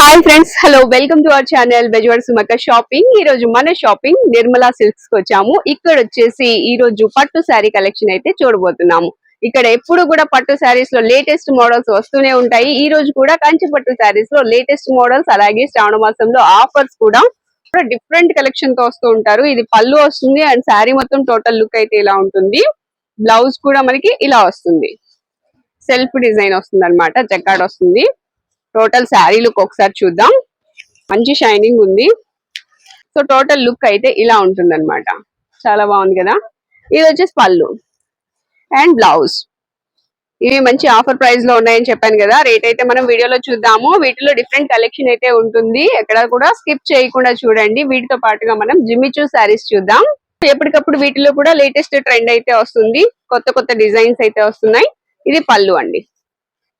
Hi friends hello welcome to our channel Bezawada సుమక్క shopping ఈ రోజు మన షాపింగ్ నిర్మలా సిల్క్స్కి వచ్చాము. ఇక్కడ వచ్చేసి ఈ రోజు పట్టు శారీ కలెక్షన్ అయితే చూడబోతున్నాము. ఇక్కడ ఎప్పుడు కూడా పట్టు శారీస్లో లేటెస్ట్ మోడల్స్ వస్తూనే ఉంటాయి. ఈ రోజు కూడా కంచి పట్టు శారీస్లో లేటెస్ట్ మోడల్స్ అలాగే శ్రావణ మాసంలో ఆఫర్స్ కూడా డిఫరెంట్ కలెక్షన్తో వస్తూ ఉంటారు. ఇది పళ్ళు వస్తుంది అండ్ శారీ మొత్తం టోటల్ లుక్ అయితే ఇలా ఉంటుంది. బ్లౌజ్ కూడా మనకి ఇలా వస్తుంది. సెల్ఫ్ డిజైన్ వస్తుంది అనమాట జకాడ్ వస్తుంది. టోటల్ శారీ లుక్ ఒకసారి చూద్దాం. మంచి షైనింగ్ ఉంది. సో టోటల్ లుక్ అయితే ఇలా ఉంటుంది చాలా బాగుంది కదా? ఇది వచ్చేసి పళ్ళు. And blouse. ఇవి మంచి ఆఫర్ ప్రైస్లో ఉన్నాయని చెప్పాను కదా? రేట్ అయితే మనం వీడియోలో చూద్దాము. వీటిలో డిఫరెంట్ కలెక్షన్ అయితే ఉంటుంది. ఎక్కడ కూడా స్కిప్ చేయకుండా చూడండి. వీటితో పాటుగా మనం జిమ్మిచూ శారీస్ చూద్దాం. ఎప్పటికప్పుడు వీటిలో కూడా లేటెస్ట్ ట్రెండ్ అయితే వస్తుంది. కొత్త కొత్త డిజైన్స్ అయితే వస్తున్నాయి. ఇది పళ్ళు అండి.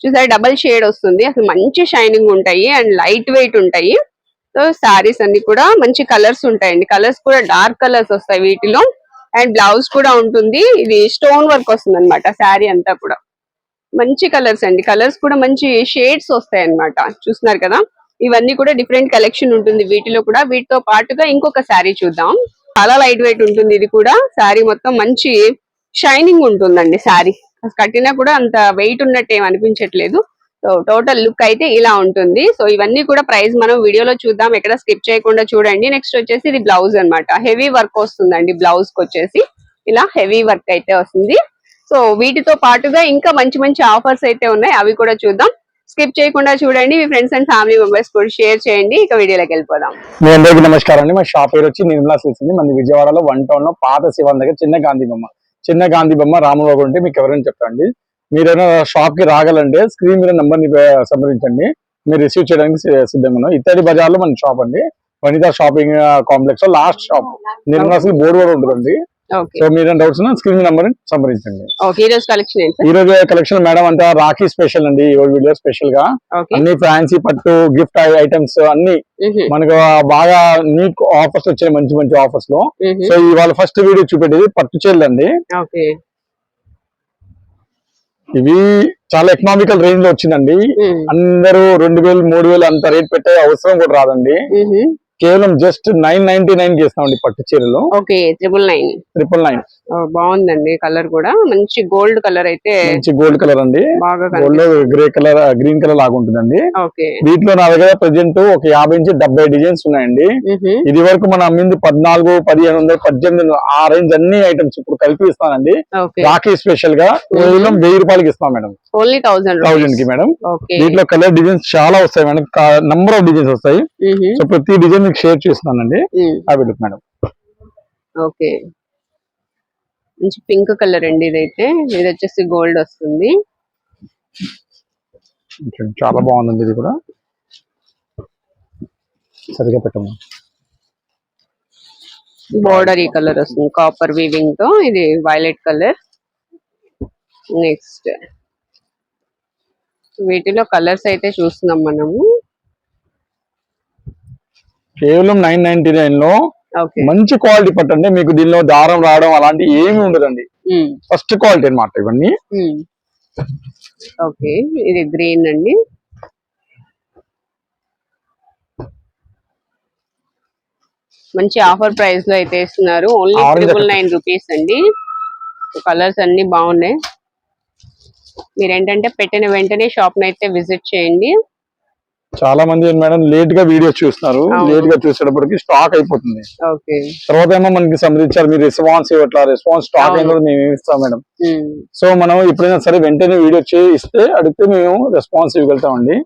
చూసారు డబల్ షేడ్ వస్తుంది. అసలు మంచి షైనింగ్ ఉంటాయి అండ్ లైట్ వెయిట్ ఉంటాయి. సో సారీస్ అన్ని కూడా మంచి కలర్స్ ఉంటాయండి. కలర్స్ కూడా డార్క్ కలర్స్ వస్తాయి వీటిలో. అండ్ బ్లౌజ్ కూడా ఉంటుంది. ఇది స్టోన్ వర్క్ వస్తుంది అనమాట శారీ అంతా కూడా. మంచి కలర్స్ అండి. కలర్స్ కూడా మంచి షేడ్స్ వస్తాయి అన్నమాట చూస్తున్నారు కదా ఇవన్నీ కూడా డిఫరెంట్ కలెక్షన్ ఉంటుంది వీటిలో కూడా. వీటితో పాటుగా ఇంకొక శారీ చూద్దాం. చాలా లైట్ వెయిట్ ఉంటుంది ఇది కూడా. శారీ మొత్తం మంచి షైనింగ్ ఉంటుందండి శారీ. కట్టినా కూడా అంత వెయిట్ ఉన్నట్టు ఏం అనిపించట్లేదు. సో టోటల్ లుక్ అయితే ఇలా ఉంటుంది. సో ఇవన్నీ కూడా ప్రైస్ మనం వీడియోలో చూద్దాం. ఎక్కడ స్కిప్ చేయకుండా చూడండి. నెక్స్ట్ వచ్చేసి ఇది బ్లౌజ్ అన్నమాట. హెవీ వర్క్ వస్తుందండి బ్లౌజ్కి వచ్చేసి. ఇలా హెవీ వర్క్ అయితే వస్తుంది. సో వీటితో పాటుగా ఇంకా మంచి మంచి ఆఫర్స్ అయితే ఉన్నాయి. అవి కూడా చూద్దాం. స్కిప్ చేయకుండా చూడండి. మీ ఫ్రెండ్స్ అండ్ ఫ్యామిలీ మెంబర్స్ కూడా షేర్ చేయండి. ఇక వీడియోలోకి వెళ్ళిపోదాం. మీ అందరికీ నమస్కారం అండి. మా షాప్ పేరు వచ్చి నిర్మలా సిల్స్ అండి. మన విజయవాడలో వన్ టౌన్లో పాత శివన్ దగ్గర చిన్న గాంధీ బొమ్మ. చిన్న గాంధీ బొమ్మ రామబాబు ఉంటే మీకు ఎవరైనా చెప్పండి. మీరైనా షాప్కి రాగలంటే స్క్రీన్ మీద నంబర్ని పే- సంప్రదించండి. మీరు రిసీవ్ చేయడానికి సిద్ధంగా ఉన్నాం. ఇత్తడి బజార్లో మన షాప్ అండి. వనితా షాపింగ్ కాంప్లెక్స్లో last shop Nirmala silk board కూడా ఉంటుందండి. సో మీరు డౌట్స్ స్క్రీన్ నంబర్ సంప్రదించండి. ఈ రోజు కలెక్షన్ మేడం అంతా రాఖీ స్పెషల్ అండి ఈ రోజు వీడియో స్పెషల్గా. అన్ని ఫ్యాన్సీ పట్టు గిఫ్ట్ ఐటమ్స్ అన్ని మనకు బాగా నీట్ ఆఫర్స్ వచ్చాయి మంచి మంచి ఆఫర్స్లో. సో ఇవాళ ఫస్ట్ వీడియో చూపెట్టేది పట్టు చీరలు అండి. ఇవి చాలా ఎకనామికల్ రేంజ్లో వచ్చిందండి. అందరూ రెండు వేలు మూడు వేలు అంత రేట్ పెట్టే అవసరం కూడా రాదండి. కేవలం జస్ట్ నైన్ నైన్టీ నైన్ చేస్తామండి పట్టు చీరలు. Okay triple nine triple nine బాగుందండి కలర్ కూడా. మంచి గోల్డ్ కలర్ అయితే మంచి గోల్డ్ కలర్ అండి. Gold grey colour green colour లాగా ఉంటుందండి. ఓకే. వీటిలో నా దగ్గర ప్రెసెంట్ ఒక యాభై నుంచి డెబ్బై డిజైన్స్ ఉన్నాయండి. ఇది వరకు మనం అమ్మింది పద్నాలుగు పదిహేను వందలు పద్దెనిమిది ఆ రేంజ్ అన్ని ఐటమ్స్ ఇప్పుడు కలిపి ఇస్తానండి. రాఖీ స్పెషల్గా కేవలం వెయ్యి రూపాయలకి ఇస్తాం మేడం. ఓన్లీ థౌసండ్ థౌజండ్కి మేడం. వీటిలో కలర్ డిజైన్స్ చాలా వస్తాయి మేడం. నంబర్ ఆఫ్ డిజైన్స్ వస్తాయి. సో ప్రతి డిజైన్ మీకు షేర్ చేస్తున్నానండి. అవి లుక్ మేడం. ఓకే. మంచి పింక్ కలర్ అండి ఇదైతే. ఇది వచ్చేసి గోల్డ్ వస్తుంది. చాలా బాగుందండి ఇది కూడా. సరిగా పెట్టము బోర్డర్ ఈ కలర్ వస్తుంది. కాపర్ వీవింగ్తో. ఇది వైలెట్ కలర్. నెక్స్ట్ వీటిలో కలర్స్ అయితే చూస్తున్నాం మనము. కేవలం నైన్ నైన్టీ నైన్లో మంచి క్వాలిటీ పట్టండి. మీకు దీనిలో దారం రావడం అలాంటి ఏమీ ఉండదండి. ఫస్ట్ క్వాలిటీ అన్నమాట ఇవన్నీ. ఓకే. ఇది గ్రీన్ అండి. మంచి ఆఫర్ ప్రైస్లో అయితే ఇస్తున్నారు. Only triple. నైన్ రూపీస్ అండి. కలర్స్ అన్ని బాగున్నాయి. మీరు ఏంటంటే పెట్టిన వెంటనే షాప్ని అయితే విజిట్ చేయండి. చాలా మంది మేడం లేట్గా వీడియోస్ చూస్తున్నారు. లేట్గా చూసేటప్పటికి స్టాక్ అయిపోతుంది. తర్వాత ఏమో మనకి సంబంధించారు మీరు రెస్పాన్స్ ఇవ్వట్లా రెస్పాన్స్ స్టాక్. అయిన మేము ఇస్తాం మేడం. సో మనం ఎప్పుడైనా సరే వెంటనే వీడియో ఇస్తే అడిగితే మేము రెస్పాన్స్ ఇవ్వగలుగుతామండి.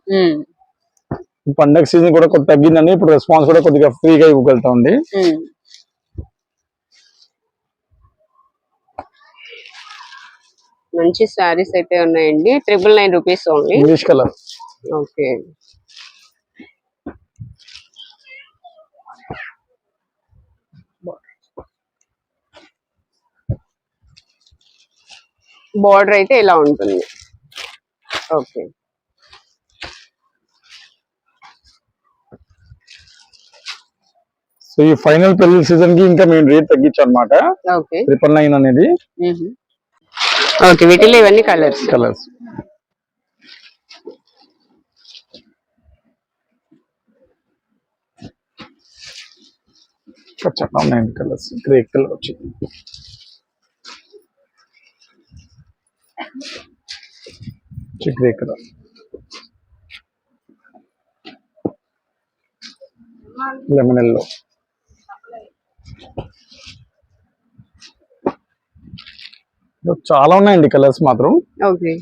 పండగ సీజన్ కూడా కొద్ది తగ్గిందండి ఇప్పుడు రెస్పాన్స్ కూడా కొద్దిగా ఫ్రీగా ఇవ్వగలుగుతామండి. మంచి శారీస్ అయితే ఉన్నాయండి. Triple nine rupees only English colour okay. Border అయితే ఇలా ఉంటుంది? ఓకే. సో ఈ ఫైనల్ పెళ్ళి సీజన్కి ఇంకా మేము రేట్ తగ్గించు అనమాట ట్రిపుల్ నైన్ అనేది. ఓకే వీటిలో ఇవన్నీ కలర్స్ కలర్స్ చాలా ఉన్నాయండి కలర్స్ గ్రే కలర్ వచ్చింది. గ్రే కలర్ లెమన్ ఎల్లో చాలా ఉన్నాయండి కలర్స్ మాత్రం. Okay.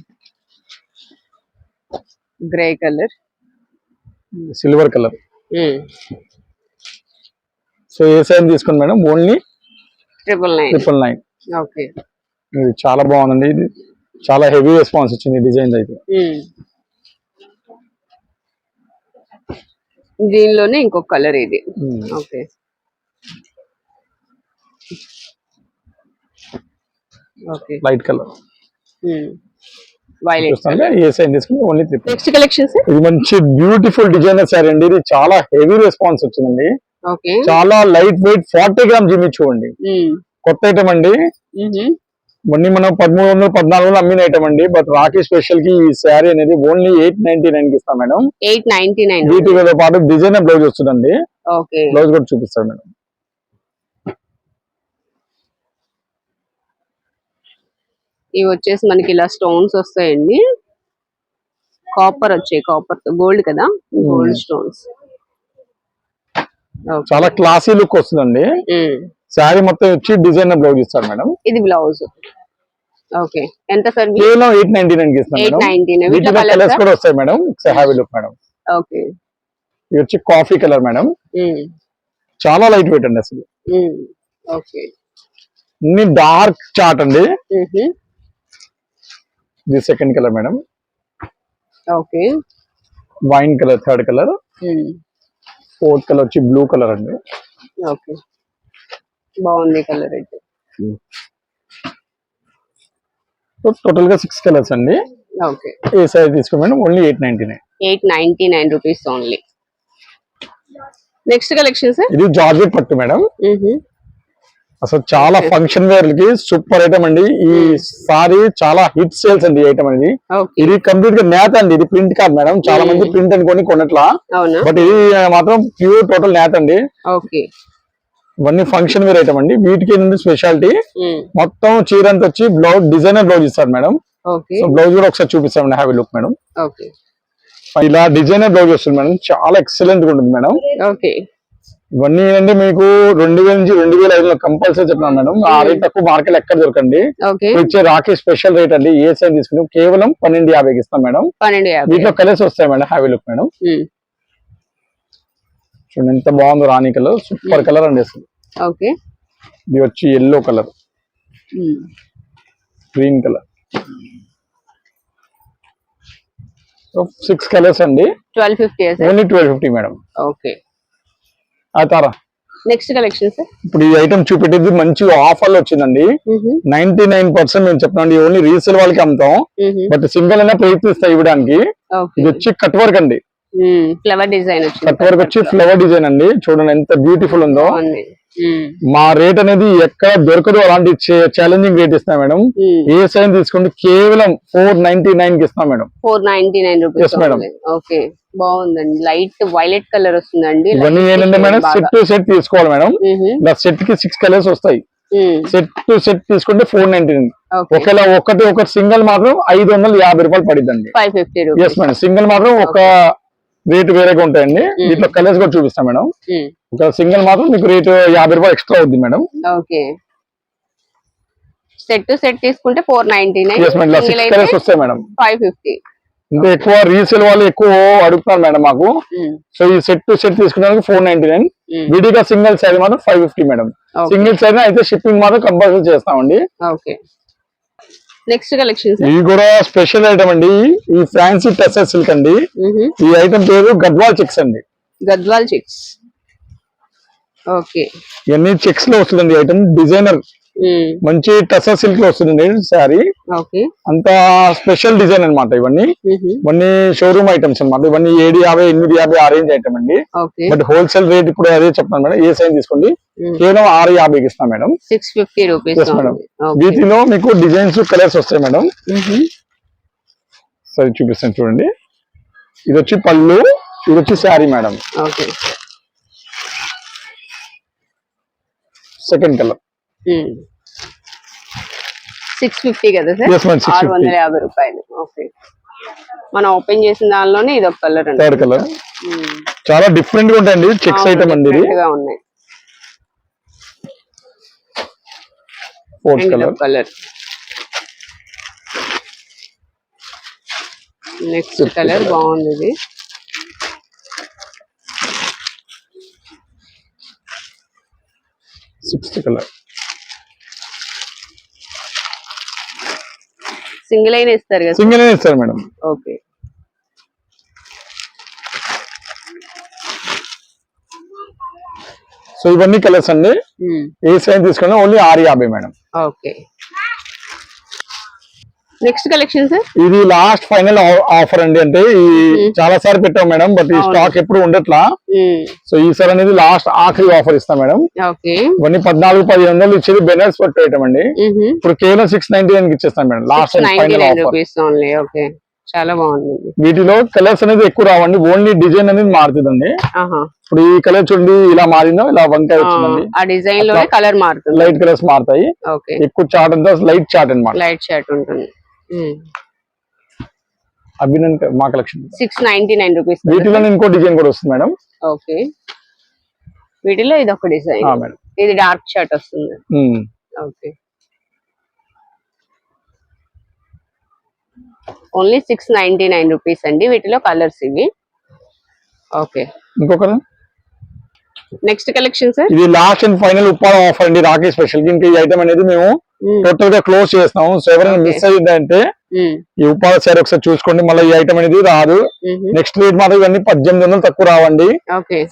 Grey colour. Silver colour. So ఏ సైజ్ తీసుకోండి madam? Only triple nine. Triple nine. Okay. ఇది చాలా బాగుందండి. ఇది చాలా హెవీ రెస్పాన్స్ వచ్చింది డిజైన్ అయితే. దీనిలోనే ఇంకొక కలర్ ఇది. Okay. Okay. Light colour next collections ఇది మంచి బ్యూటిఫుల్ డిజైనర్ సారీ అండి. ఇది చాలా హెవీ రెస్పాన్స్ వచ్చిందండి. ఓకే. చాలా లైట్ వెయిట్ ఫార్టీ గ్రామ్ జిమ్మి చూడండి కొత్త ఐటమ్ అండి. మొన్న మనం పదమూడు వందలు పద్నాలుగు వందలు అమ్మిన ఐటమ్ అండి. బట్ రాఖీ స్పెషల్కి ఈ శారీ అనేది ఓన్లీ ఎయిట్ నైన్టీ నైన్కి ఇస్తాం మేడం. ఎయిట్ నైన్టీ నైన్ వీటితో పాటు డిజైనర్ బ్లౌజ్ వస్తుందండి. ఓకే బ్లౌజ్ కూడా చూపిస్తాడు మేడం. ఇవి వచ్చేసి మనకి ఇలా స్టోన్స్ వస్తాయండి. కాపర్ వచ్చాయి కాపర్ గోల్డ్ కదా? గోల్డ్ స్టోన్స్ చాలా క్లాసీ లుక్ వస్తుందండి. శారీ మొత్తం వచ్చి డిజైనర్ బ్లౌజ్ ఇస్తాడు మేడం. ఇది బ్లౌజ్ ఓకే. ఎంత సార్ కేవలం ఎయిట్ నైన్టీ నైన్కి ఇస్తాం ఎయిట్ మేడం నైన్టీ వీటిలో కలర్ కలర్స్ కూడా వస్తాయి madam. Heavy look madam. Okay. ఇది వచ్చి కాఫీ కలర్ మేడం. చాలా లైట్ వెయిట్ అండి అసలు. ఓకే. డార్క్ చాట్ అండి. ఇది second colour madam. Okay. Wine colour third colour fourth colour వచ్చి బ్లూ కలర్ అండి. ఓకే. బాగుంది కలర్ అయితే. టోటల్గా సిక్స్ కలర్స్ అండి. ఓకే. ఏ సైజ్ తీసుకోండి madam only eight ninety nine eight ninety nine rupees only next collection sir ఇది georgette పట్టు మేడం అసలు చాలా ఫంక్షన్ వేర్కి సూపర్ ఐటమ్ అండి. ఈ సారీ చాలా హిట్ సేల్స్ అండి ఐటమ్ అనేది. ఇది కంప్లీట్గా నేత అండి. ఇది ప్రింట్ కాదు మేడం చాలా మంది ప్రింట్ అనుకొని కొనట్లా. బట్ ఇది మాత్రం ప్యూర్ టోటల్ నేత అండి. ఓకే ఇవన్నీ ఫంక్షన్ వేర్ ఐటమ్ అండి. వీటికి ఏంటంటే స్పెషాలిటీ మొత్తం చీర అంతా వచ్చి బ్లౌజ్ డిజైనర్ బ్లౌజ్ ఇస్తారు మేడం. సో బ్లౌజ్ కూడా ఒకసారి చూపిస్తామండి హ్యావీ లుక్ మేడం. ఇలా డిజైనర్ బ్లౌజ్ వస్తుంది మేడం. చాలా ఎక్సలెంట్గా ఉంటుంది మేడం. ఓకే. ఇవన్నీ ఏంటంటే మీకు రెండు వేల నుంచి రెండు వేల ఐదులో కంపల్సరీ చెప్తున్నాను మేడం. ఆ రేట్ తక్కువ మార్కెట్ ఎక్కడ దొరకండి. ఇచ్చే రాఖీ స్పెషల్ రేట్ అండి. ఏ సైజ్ తీసుకుని కేవలం పన్నెండు యాభైకి ఇస్తాం మేడం. వీటిలో కలర్స్ వస్తాయి మేడం. Heavy look madam. చూడండి ఎంత బాగుందో రాణి కలర్ సూపర్ కలర్ అండి అసలు. ఓకే. ఇది వచ్చి yellow colour. Green colour. Six colours అండి. Twelve fifty only twelve fifty madam okay. ఆ తారా. నెక్స్ట్ కలెక్షన్ సార్ ఇప్పుడు ఈ ఐటమ్ చూపెట్టేది మంచి ఆఫర్ వచ్చిందండి. నైన్టీ నైన్ పర్సెంట్ మేము చెప్తాం ఓన్లీ రీసేల్ వాళ్ళకి అమ్ముతాం. బట్ సింగిల్ అయినా ప్రయత్నిస్తాయి ఇవ్వడానికి. ఇది వచ్చి కట్ వర్క్ అండి. ఫ్లవర్ డిజైన్ వచ్చింది. వర్క్ వచ్చి ఫ్లవర్ డిజైన్ అండి. చూడండి ఎంత బ్యూటిఫుల్ ఉందో. మా రేట్ అనేది ఎక్కడ దొరకదు అలాంటి ఛాలెంజింగ్ రేట్ ఇస్తాం మేడం. ఏ సైజ్ తీసుకుంటే కేవలం ఫోర్ నైన్టీ నైన్కి ఇస్తాం madam. Four ninety nine rupees madam. Okay బాగుందండి. లైట్ వైలెట్ కలర్ వస్తుందండి. ఇవన్నీ ఏంటంటే మేడం. సెట్ టు సెట్ తీసుకోవాలి మేడం. సెట్కి సిక్స్ కలర్స్ వస్తాయి. సెట్ టు సెట్ తీసుకుంటే ఫోర్ నైన్టీ ఒకవేళ ఒకటి ఒక సింగిల్ మాత్రం ఐదు వందల యాభై రూపాయలు పడిద్దండి. Five fifty yes madam single మాత్రం ఒక రేట్ వేరేగా ఉంటాయండి. దీంట్లో కలర్స్ కూడా చూపిస్తాం మేడం. ఒక సింగిల్ మాత్రం మీకు రేట్ యాభై రూపాయలు ఎక్స్ట్రా అవుద్ది madam. Okay. Set to set తీసుకుంటే ఫోర్ నైన్టీ నైన్ కలర్స్ వస్తాయి మేడం. ఫైవ్ ఫిఫ్టీ ఇంకా ఎక్కువ రీసేల్ వాళ్ళు ఎక్కువ అడుగుతున్నారు మేడం మాకు. సో ఈ సెట్ టు సెట్ తీసుకున్నానికి ఫోర్ నైన్టీ నైన్ విడిగా సింగిల్ సైజ్ మాత్రం five fifty madam. Single size అయితే షిప్పింగ్ మాత్రం కంపల్సరీ చేస్తామండి. ఓకే నెక్స్ట్ కలెక్షన్ ఇవి కూడా స్పెషల్ ఐటమ్ అండి. ఈ ఫ్యాన్సీ టెసర్ సిల్క్ అండి. ఈ ఐటమ్ పేరు గద్వాల్ చెక్స్ అండి. గద్వాల్ చిక్స్. ఓకే. ఇవన్నీ చెక్స్లో వస్తుందండి ఐటమ్. డిజైనర్ మంచి టెసర్ సిల్క్లో వస్తుందండి శారీ. అంత స్పెషల్ డిజైన్ అన్నమాట ఇవన్నీ. ఇవన్నీ షోరూమ్ ఐటమ్స్ అన్నమాట. ఇవన్నీ ఏడు యాభై ఎనిమిది యాభై ఆ రేంజ్ ఐటమ్ అండి. బట్ హోల్సేల్ రేట్ ఇప్పుడు అదే చెప్తాను మేడం. ఏ సైజ్ తీసుకోండి? కేవలం ఆరు యాభైకి ఇస్తాం madam. Six fifty rupees madam వీటిలో మీకు డిజైన్స్ కలర్స్ వస్తాయి మేడం. సరే చూపిస్తాను చూడండి. ఇది వచ్చి పళ్ళు ఇది వచ్చి saree madam. Okay. Second colour six fifty కదా సార్? Yes, ma'am, 650. ఆరు వందల యాభై రూపాయలు. ఓకే. మనం ఓపెన్ చేసిన దానిలోనే ఇది ఒక కలర్ అండి కలర్ చాలా డిఫరెంట్గా ఉంటాయండి చెక్స్ ఐటమ్ అండి ఉన్నాయి. కలర్ నెక్స్ట్ కలర్ బాగుంది ఇది. సిక్స్త్ కలర్ సింగిల్ అయినా ఇస్తారు కదా సింగిల్ ఇస్తారు మేడం. ఓకే. సో ఇవన్నీ కలర్స్ అండి. ఏ సైజ్ తీసుకున్నా ఓన్లీ ఆరు యాభై madam. Okay. Next collection sir ఇది లాస్ట్ ఫైనల్ ఆఫర్ అండి. అంటే ఈ చాలా సార్లు పెట్టాం మేడం బట్ ఈ. స్టాక్ ఎప్పుడు ఉండట్లా. సో ఈసారి అనేది లాస్ట్ ఆఖరి ఆఫర్ ఇస్తాం మేడం. ఓకే ఇవన్నీ పద్నాలుగు పదిహేను వందలు ఇచ్చేది బెనర్స్ పట్టు ఐటమ్ అండి. ఇప్పుడు కేవలం సిక్స్ నైన్టీ నైన్ ఇచ్చేస్తాం మేడం లాస్ట్ ఫైనల్ ఆఫర్ చాలా బాగుంది. వీటిలో కలర్స్ అనేది ఎక్కువ రావండి ఓన్లీ డిజైన్ అనేది మారుతుందండి. ఇప్పుడు ఈ కలర్ చూడండి ఇలా మారిందో ఇలా వంకాయ ఆ, వచ్చిందండి. ఆ డిజైన్లోనే కలర్ మారుతుంది. లైట్ కలర్స్ మారుతాయి. ఓకే ఎక్కువ చాట్ అంతా లైట్ చాట్ అనమాట లైట్ షర్ట్ ఉంటుంది. అభినంద్ మా collection six ninety nine rupees వీటిలో ఇంకో డిజైన్ కూడా వస్తుంది మేడం. ఓకే. వీటిలో ఇది ఒక డిజైన్. మేడం. ఇది డార్క్ షర్ట్ వస్తుంది. Okay. Only six ninety nine rupees అండి. వీటిలో కలర్స్ ఇవి. ఓకే. ఇంకో కలర్ నెక్స్ట్ కలెక్షన్ సార్ ఇది last and final Uppada offer అండి. రాఖీ స్పెషల్ ఇంకా ఈ ఐటమ్ అనేది మేము టోటల్గా క్లోజ్ చేస్తాము సో ఎవరైనా. మిస్ అయ్యిందంటే ఈ ఉప్పాడ సారీ ఒకసారి చూసుకోండి. మళ్ళీ ఈ ఐటమ్ అనేది రాదు. నెక్స్ట్ రేట్ మాత్రం ఇవన్నీ పద్దెనిమిది వందలు తక్కువ రావండి.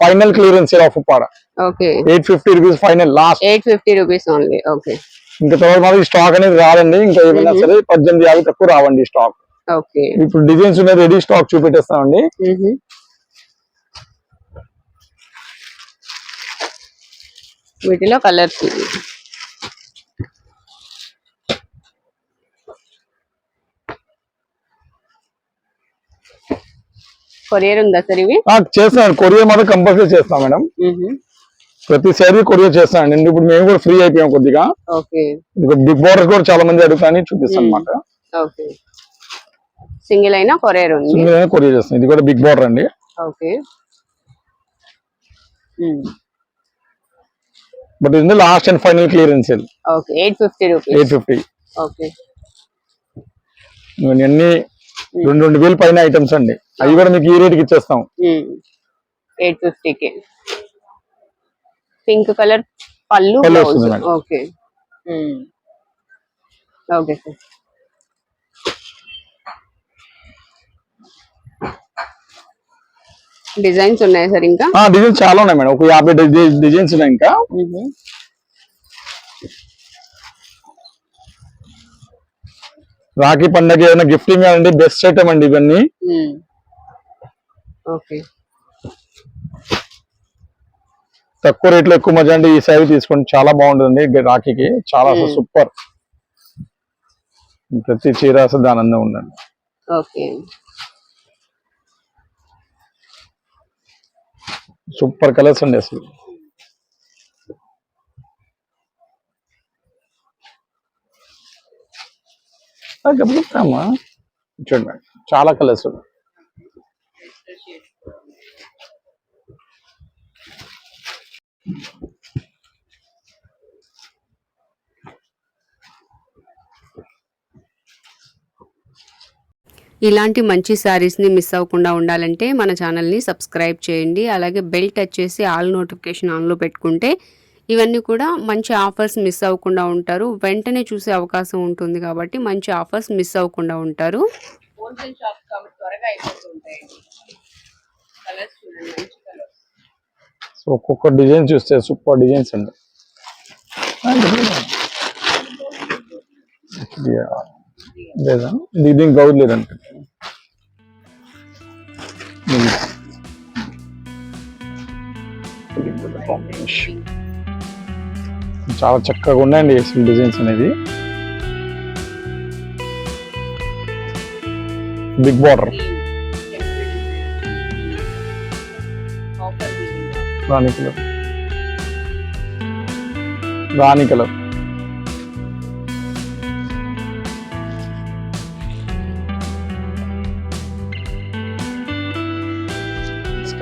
Final clearance of Uppada okay eight fifty rupees final last eight fifty rupees only okay ఇంకా తర్వాత మాత్రం స్టాక్ అనేది రాదండి. ఇంకా ఏమైనా. సరే పద్దెనిమిది యాభై తక్కువ రావండి స్టాక్ ఓకే ఇప్పుడు డిజైన్స్ ఉన్నాయి రెడీ స్టాక్ చూపెట్టేస్తామండి. వీటిలో కలర్స్ ఇవి కొరియర్ ఉందా సార్ ఇవి? చేస్తాను కొరియర్ మాత్రం కంపల్సరీ చేస్తాం మేడం. ప్రతి సారీ కొరియర్ చేస్తానండి ఇప్పుడు మేము కూడా ఫ్రీ అయిపోయాం కొద్దిగా. ఓకే. బిగ్ బార్డర్ కూడా చాలా మంది అడుగుతాని చూపిస్తాను అనమాట ఓకే. సింగిల్ అయినా కొరియర్ ఉంది. సింగిల్ కొరియర్ చేస్తాం ఇది కూడా బిగ్ బార్డర్ అండి. ఓకే. బట్ ఇది last and final clearance sale okay eight fifty rupees eight fifty okay. అన్ని రెండు రెండు వేలు పైన ఐటమ్స్ అండి. అవి కూడా మీకు ఈ రేట్కి ఇచ్చేస్తాం. ఎయిట్ ఫిఫ్టీకి పింక్ కలర్ పళ్ళు. ఓకే. Okay sir. డిజైన్స్ ఉన్నాయి సార్ ఇంకా? డిజైన్స్ చాలా ఉన్నాయి మేడం. ఒక యాభై డిజైన్స్ ఉన్నాయి ఇంకా. రాఖీ పండగ ఏదైనా గిఫ్టింగ్ అండి బెస్ట్ ఐటమ్ అండి ఇవన్నీ. ఓకే. తక్కువ రేట్లో ఎక్కువ మజా అంటే ఈ సారీ తీసుకోండి. చాలా బాగుంటుంది రాఖీకి. చాలా అసలు. సూపర్. ప్రతి చీర అసలు దాని అందం ఉందండి. ఓకే. సూపర్ కలర్స్ అండి అసలు. ఆ, గమనిస్తామా చూడండి చాలా కలర్స్ ఉన్నాయి. ఇలాంటి మంచి శారీస్ని మిస్ అవ్వకుండా ఉండాలంటే మన ఛానల్ని సబ్స్క్రైబ్ చేయండి. అలాగే బెల్ టచ్ చేసి ఆల్ నోటిఫికేషన్ ఆన్లో పెట్టుకుంటే ఇవన్నీ కూడా మంచి ఆఫర్స్ మిస్ అవ్వకుండా ఉంటారు. వెంటనే చూసే అవకాశం ఉంటుంది కాబట్టి మంచి ఆఫర్స్ మిస్ అవ్వకుండా ఉంటారు. హోల్సేల్ షాప్ కాబట్టి త్వరగా అయిపోతుంటాయి కలర్స్ చూడండి మంచి కలర్స్ సో ఒక్కొక్క డిజైన్ చూస్తే సూపర్ డిజైన్స్ అండి. లేదా? ఇది దీనికి గౌడ్ లేదంట. కాంబినేషన్. చాలా చక్కగా ఉన్నాయండి అసలు డిజైన్స్ అనేది. బిగ్ బార్డర్ ఆఫర్ రాణి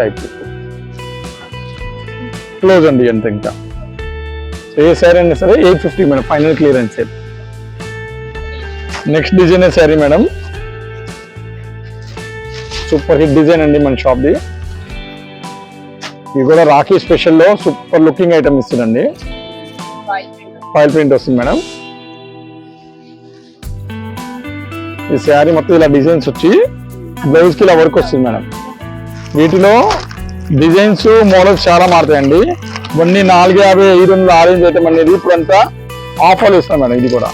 టైప్ క్లోజ్ అండి అంత ఇంకా. సో ఏ శారీ అయినా సరే eight fifty madam final clearance sale next design saree madam. Super hit design అండి మన షాప్ది ఇది కూడా రాఖీ స్పెషల్లో సూపర్ లుకింగ్ ఐటమ్ ఇస్తుందండి. ఫైల్ ప్రింట్ వస్తుంది మేడం. ఈ శారీ మొత్తం ఇలా డిజైన్స్ వచ్చి బ్లౌజ్కి ఇలా వర్క్ వస్తుంది మేడం. వీటిలో డిజైన్స్ మోడల్స్ చాలా మారుతాయండి. ఇవన్నీ నాలుగు యాభై ఐదు వందల ఆరెంజ్ ఐటమ్ అనేది ఇప్పుడంతా ఆఫర్లు ఇస్తాం మేడం ఇది కూడా.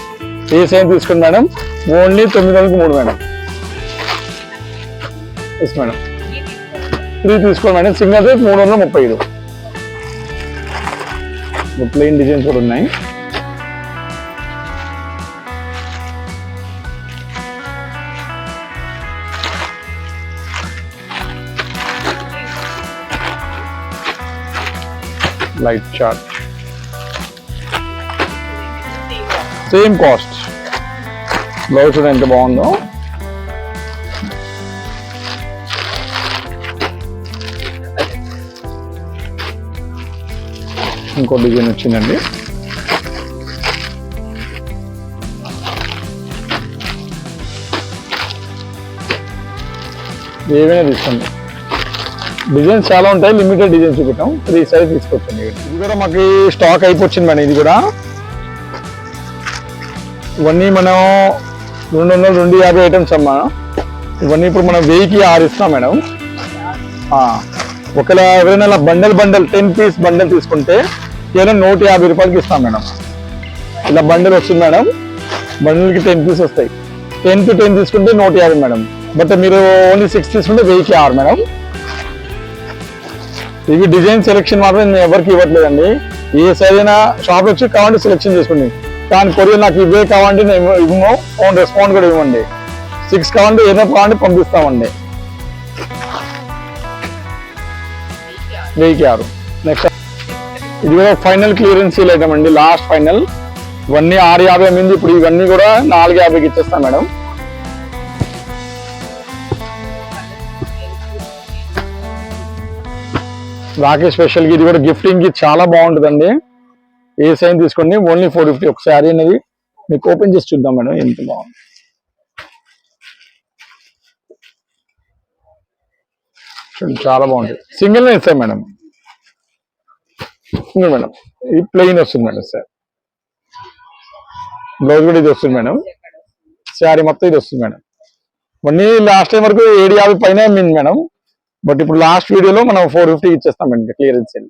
ఏ సైన్ తీసుకోండి మేడం? ఓన్లీ తొమ్మిది వందలకి మూడు మేడం. Yes madam. త్రీ తీసుకోండి మేడం సింగల్ సైజ్ మూడు వందల ముప్పై ఐదు. ప్లెయిన్ డిజైన్స్ కూడా ఉన్నాయి. లైట్ చార్ట్ సేమ్ కాస్ట్ బ్లౌజ్ కూడా ఎంత బాగుందో. ఇంకో డిజైన్ వచ్చిందండి. ఏమైనా తీసుకోండి. డిజైన్స్ చాలా ఉంటాయి. లిమిటెడ్ డిజైన్స్ చూపిస్తాం త్రీ సైజ్ తీసుకొచ్చండి ఇది కూడా మాకు స్టాక్ అయిపోచ్చింది మేడం ఇది కూడా. ఇవన్నీ మనం రెండు వందల రెండు యాభై ఐటమ్స్ అమ్మా. ఇవన్నీ ఇప్పుడు మనం వెయ్యికి ఆరు ఇస్తాం మేడం ఒకవేళ ఎవరైనా ఇలా bundle bundle ten piece bundle తీసుకుంటే కేవలం నూట యాభై రూపాయలకి ఇస్తాం మేడం. ఇలా బండల్ వస్తుంది మేడం. బండల్కి టెన్ పీస్ వస్తాయి. టెన్ టు టెన్ తీసుకుంటే నూట యాభై మేడం. బట్ మీరు ఓన్లీ సిక్స్ తీసుకుంటే వెయ్యికి ఆరు మేడం. ఇవి డిజైన్ సెలెక్షన్ మాత్రం నేను ఎవరికి ఇవ్వట్లేదండి. ఏ సరైన షాప్ వచ్చి కావాలంటే సెలెక్షన్ చేసుకోండి. కానీ కొరియర్ నాకు ఇవే కావాలంటే నేను ఇవ్వము ఫోన్ రెస్పాండ్ కూడా ఇవ్వండి సిక్స్ కావాలంటే ఏదో కావాలంటే పంపిస్తామండి. వెయ్యి ఆరు. నెక్స్ట్ ఇది కూడా ఫైనల్ క్లియరెన్స్ సేల్ ఐటమ్ అండి. లాస్ట్ ఫైనల్ ఇవన్నీ ఆరు యాభై మంది ఇప్పుడు ఇవన్నీ కూడా నాలుగు యాభైకి ఇచ్చేస్తాం మేడం. రాకేష్ స్పెషల్ ఇది కూడా గిఫ్టింగ్కి చాలా బాగుంటుందండి. ఏ సైన్ తీసుకోండి? ఓన్లీ ఫోర్ ఫిఫ్టీ ఒక శారీ అనేది మీకు ఓపెన్ చేసి చూద్దాం మేడం ఎంత బాగుంది. చాలా బాగుంటుంది. సింగిల్ ఇస్తాయి మేడం. Single madam. ఇది ప్లెయిన్ వస్తుంది మేడం సార్ బ్లౌజ్ కూడా ఇది వస్తుంది మేడం. శారీ మొత్తం ఇది వస్తుంది మేడం. ఇవన్నీ లాస్ట్ టైం వరకు ఏడు యాభై పైన అమ్మింది మేడం. బట్ ఇప్పుడు లాస్ట్ వీడియోలో మనం ఫోర్ ఫిఫ్టీ ఇచ్చేస్తాం అండి క్లియరెన్స్ సేల్